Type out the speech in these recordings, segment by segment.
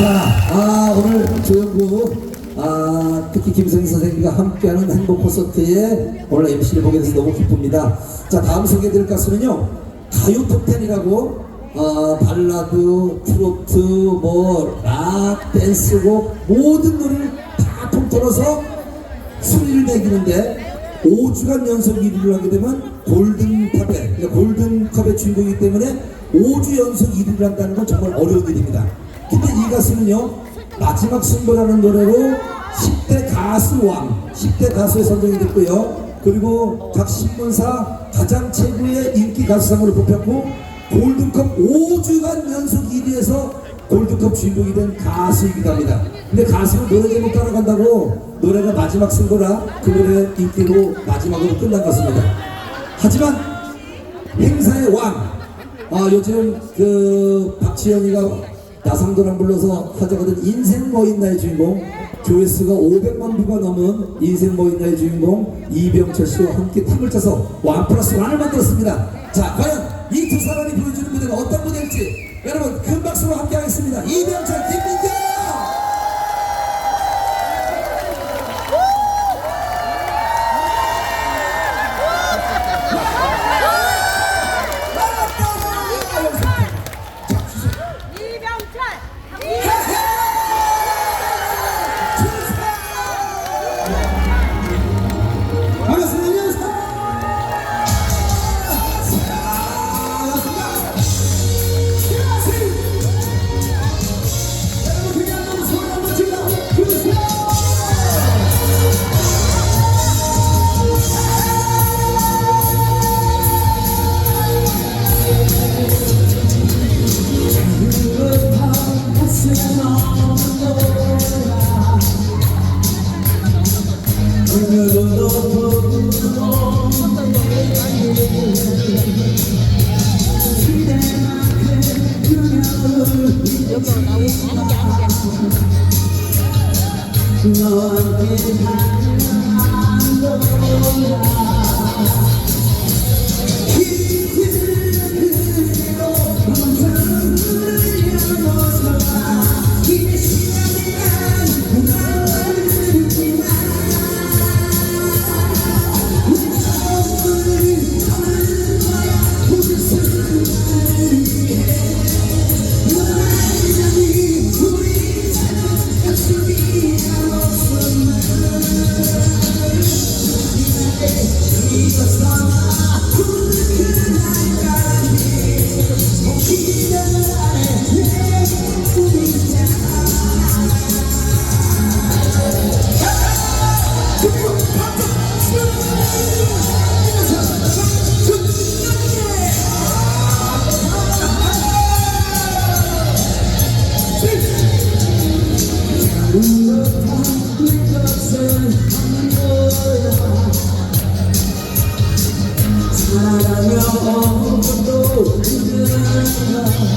자, 아, 오늘 조영구, 아, 특히 김성희 선생님과 함께하는 행복 콘서트에 오늘 MC를 보게 돼서 너무 기쁩니다. 자, 다음 소개해드릴 가수는요, 가요 톱텐이라고, 어, 발라드, 트로트, 뭐, 락, 댄스곡, 모든 노래를 다 통틀어서 순위를 매기는데 5주간 연속 1위를 하게 되면 골든컵에 그러니까 골든컵의 주인공이기 때문에 5주 연속 1위를 한다는 건 정말 어려운 일입니다. 근데 이 가수는요 마지막 승부라는 노래로 10대 가수 왕, 10대 가수에 선정이 됐고요. 그리고 각 신문사 가장 최고의 인기 가수상으로 뽑혔고 골든컵 5주간 연속 1위에서 골드컵 주인공이 된 가수이기도 합니다. 근데 가수는 노래 제목 따라간다고 노래가 마지막 승부라 그 노래 인기로 마지막으로 끝난 것입니다. 하지만 행사의 왕, 아 요즘 그 박지현이가 나상도랑 불러서 화제가 된 인생 뭐 있나의 주인공 조회수가 500만 뷰가 넘은 인생 뭐 있나의 주인공 이병철 씨와 함께 팀을 짜서 원 플러스 원을 만들었습니다. 자 과연 이 두 사람이 보여주는 무대는 어떤 무대일지 여러분 큰 박수로 함께 하겠습니다. 이병철, 김민경! Lord, give me a heart to.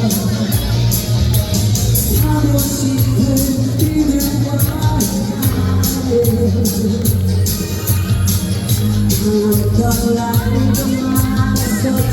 Don't lie to myself